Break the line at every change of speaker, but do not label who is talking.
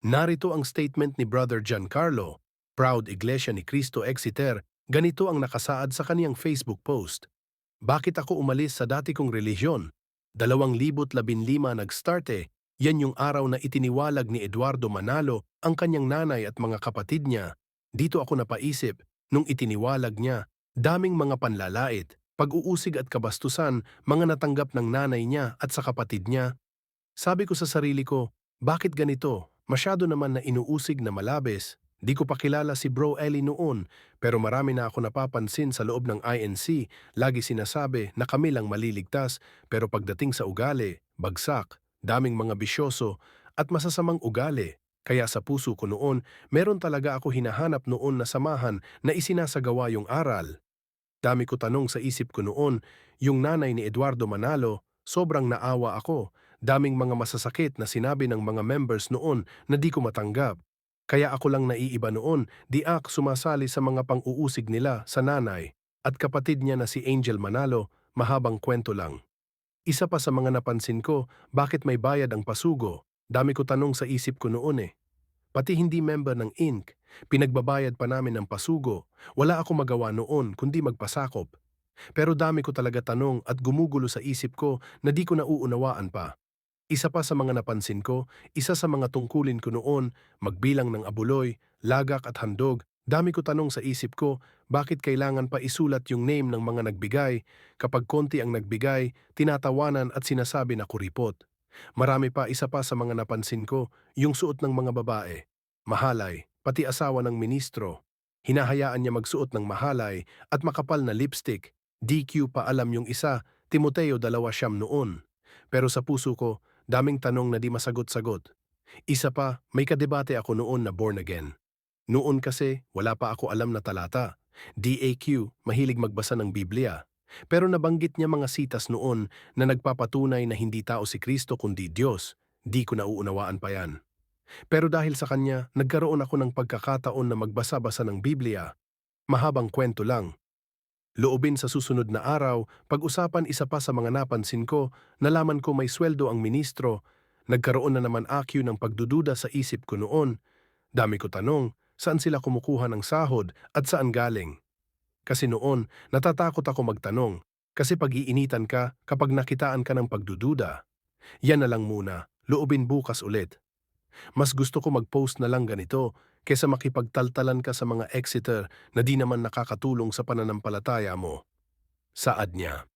Narito ang statement ni Brother Giancarlo, Proud Iglesia ni Cristo Exeter, ganito ang nakasaad sa kaniyang Facebook post. Bakit ako umalis sa dati kong relihiyon? Dalawang libot labinlima nagstarte, yan yung araw na itiniwalag ni Eduardo Manalo ang kanyang nanay at mga kapatid niya. Dito ako napaisip, nung itiniwalag niya, daming mga panlalait, pag-uusig at kabastusan, mga natanggap ng nanay niya at sa kapatid niya. Sabi ko sa sarili ko, bakit ganito? Masyado naman na inuusig na malabis. Di ko pa kilala si Bro Eli noon, pero marami na ako napapansin sa loob ng INC, lagi sinasabi na kami lang maliligtas, pero pagdating sa ugali, bagsak, daming mga bisyoso, at masasamang ugali. Kaya sa puso ko noon, meron talaga ako hinahanap noon na samahan na isinasagawa yung aral. Dami ko tanong sa isip ko noon, yung nanay ni Eduardo Manalo, sobrang naawa ako. Daming mga masasakit na sinabi ng mga members noon na di ko matanggap. Kaya ako lang naiiba noon, di ak sumasali sa mga pang-uusig nila sa nanay. At kapatid niya na si Angel Manalo, mahabang kwento lang. Isa pa sa mga napansin ko, bakit may bayad ang pasugo? Dami ko tanong sa isip ko noon eh. Pati hindi member ng INC, pinagbabayad pa namin ng pasugo. Wala ako magawa noon kundi magpasakop. Pero dami ko talaga tanong at gumugulo sa isip ko na di ko nauunawaan pa. Isa pa sa mga napansin ko, isa sa mga tungkulin ko noon, magbilang ng abuloy, lagak at handog, dami ko tanong sa isip ko, bakit kailangan pa isulat yung name ng mga nagbigay? Kapag konti ang nagbigay, tinatawanan at sinasabi na kuripot. Marami pa isa pa sa mga napansin ko, yung suot ng mga babae. Mahalay, pati asawa ng ministro. Hinahayaan niya magsuot ng mahalay at makapal na lipstick. DQ pa alam yung isa, Timoteo dalawa siyam noon. Pero sa puso ko, daming tanong na di masagot-sagot. Isa pa, may kadebate ako noon na born again. Noon kasi, wala pa ako alam na talata. DAQ, mahilig magbasa ng Biblia. Pero nabanggit niya mga sitas noon na nagpapatunay na hindi tao si Kristo kundi Diyos. Di ko nauunawaan pa yan. Pero dahil sa kanya, nagkaroon ako ng pagkakataon na magbasa-basa ng Biblia. Mahabang kwento lang. Loobin sa susunod na araw, pag-usapan isa pa sa mga napansin ko, nalaman ko may sweldo ang ministro. Nagkaroon na naman akyu ng pagdududa sa isip ko noon. Dami ko tanong, saan sila kumukuha ng sahod at saan galing? Kasi noon, natatakot ako magtanong. Kasi pag-iinitan ka kapag nakitaan ka ng pagdududa. Yan na lang muna, loobin bukas ulit. Mas gusto ko mag-post na lang ganito kesa makipagtaltalan ka sa mga Exeter na di naman nakakatulong sa pananampalataya mo. Saad niya.